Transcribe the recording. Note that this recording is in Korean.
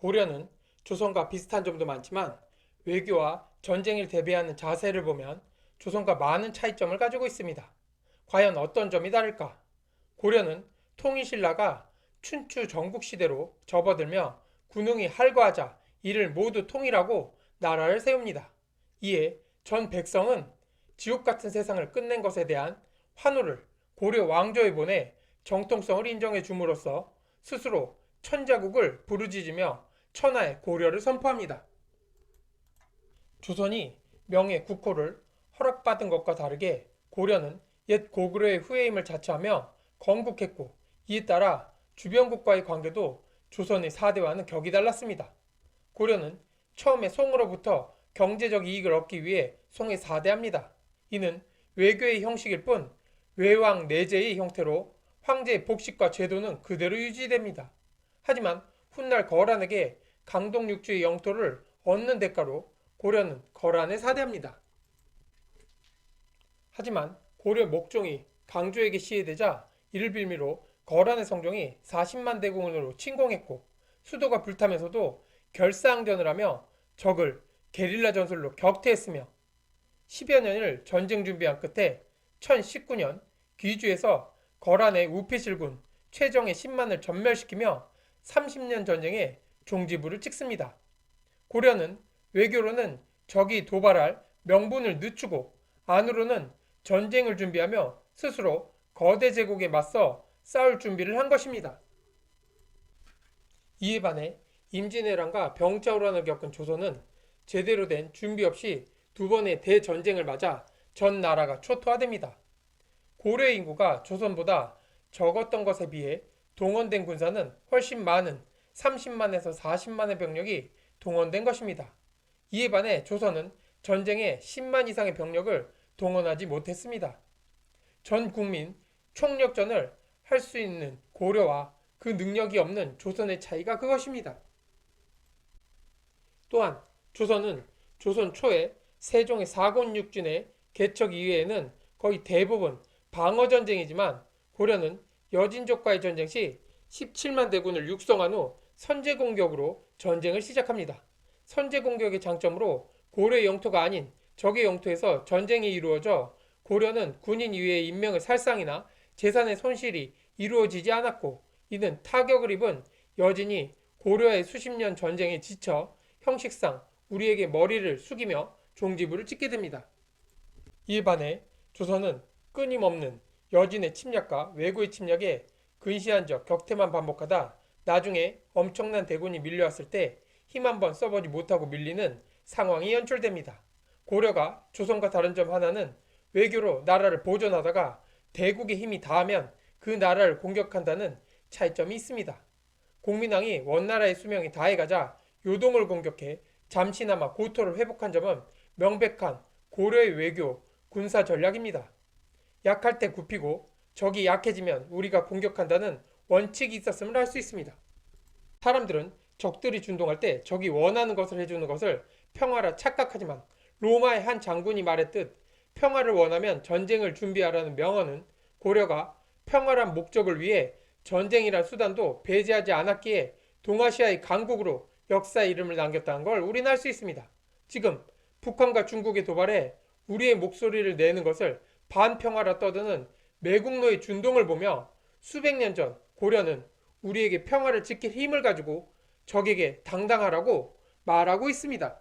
고려는 조선과 비슷한 점도 많지만 외교와 전쟁을 대비하는 자세를 보면 조선과 많은 차이점을 가지고 있습니다. 과연 어떤 점이 다를까? 고려는 통일신라가 춘추 전국시대로 접어들며 군웅이 할거하자 이를 모두 통일하고 나라를 세웁니다. 이에 전 백성은 지옥 같은 세상을 끝낸 것에 대한 환호를 고려 왕조에 보내 정통성을 인정해 줌으로써 스스로 천자국을 부르짖으며 천하의 고려를 선포합니다. 조선이 명예 국호를 허락받은 것과 다르게 고려는 옛 고구려의 후예임을 자처하며 건국했고 이에 따라 주변국과의 관계도 조선의 사대와는 격이 달랐습니다. 고려는 처음에 송으로부터 경제적 이익을 얻기 위해 송에 사대합니다. 이는 외교의 형식일 뿐 외왕 내제의 형태로 황제의 복식과 제도는 그대로 유지됩니다. 하지만 훗날 거란에게 강동 육주의 영토를 얻는 대가로 고려는 거란에 사대합니다. 하지만 고려 목종이 강조에게 시해되자 이를 빌미로 거란의 성종이 40만 대군으로 침공했고 수도가 불타면서도 결사항전을 하며 적을 게릴라 전술로 격퇴했으며 10여 년을 전쟁 준비한 끝에 1019년 귀주에서 거란의 우피실군 최정의 10만을 전멸시키며 30년 전쟁에 종지부를 찍습니다. 고려는 외교로는 적이 도발할 명분을 늦추고 안으로는 전쟁을 준비하며 스스로 거대 제국에 맞서 싸울 준비를 한 것입니다. 이에 반해 임진왜란과 병자호란을 겪은 조선은 제대로 된 준비 없이 두 번의 대전쟁을 맞아 전 나라가 초토화됩니다. 고려의 인구가 조선보다 적었던 것에 비해 동원된 군사는 훨씬 많은 30만에서 40만의 병력이 동원된 것입니다. 이에 반해 조선은 전쟁에 10만 이상의 병력을 동원하지 못했습니다. 전 국민 총력전을 할 수 있는 고려와 그 능력이 없는 조선의 차이가 그것입니다. 또한 조선은 조선 초에 세종의 사곤육진의 개척 이후에는 거의 대부분 방어 전쟁이지만 고려는 여진족과의 전쟁 시 17만 대군을 육성한 후 선제 공격으로 전쟁을 시작합니다. 선제 공격의 장점으로 고려의 영토가 아닌 적의 영토에서 전쟁이 이루어져 고려는 군인 이외의 인명의 살상이나 재산의 손실이 이루어지지 않았고 이는 타격을 입은 여진이 고려의 수십 년 전쟁에 지쳐 형식상 우리에게 머리를 숙이며 종지부를 찍게 됩니다. 이에 반해 조선은 끊임없는 여진의 침략과 왜구의 침략에 근시안적 격퇴만 반복하다 나중에 엄청난 대군이 밀려왔을 때 힘 한 번 써보지 못하고 밀리는 상황이 연출됩니다. 고려가 조선과 다른 점 하나는 외교로 나라를 보존하다가 대국의 힘이 다하면 그 나라를 공격한다는 차이점이 있습니다. 공민왕이 원나라의 수명이 다해가자 요동을 공격해 잠시나마 고토를 회복한 점은 명백한 고려의 외교, 군사 전략입니다. 약할 때 굽히고 적이 약해지면 우리가 공격한다는 원칙이 있었음을 알 수 있습니다. 사람들은 적들이 준동할 때 적이 원하는 것을 해주는 것을 평화라 착각하지만 로마의 한 장군이 말했듯 평화를 원하면 전쟁을 준비하라는 명언은 고려가 평화란 목적을 위해 전쟁이란 수단도 배제하지 않았기에 동아시아의 강국으로 역사의 이름을 남겼다는 걸 우리는 알수 있습니다. 지금 북한과 중국의 도발에 우리의 목소리를 내는 것을 반평화라 떠드는 매국노의 준동을 보며 수백 년 전 고려는 우리에게 평화를 지킬 힘을 가지고 적에게 당당하라고 말하고 있습니다.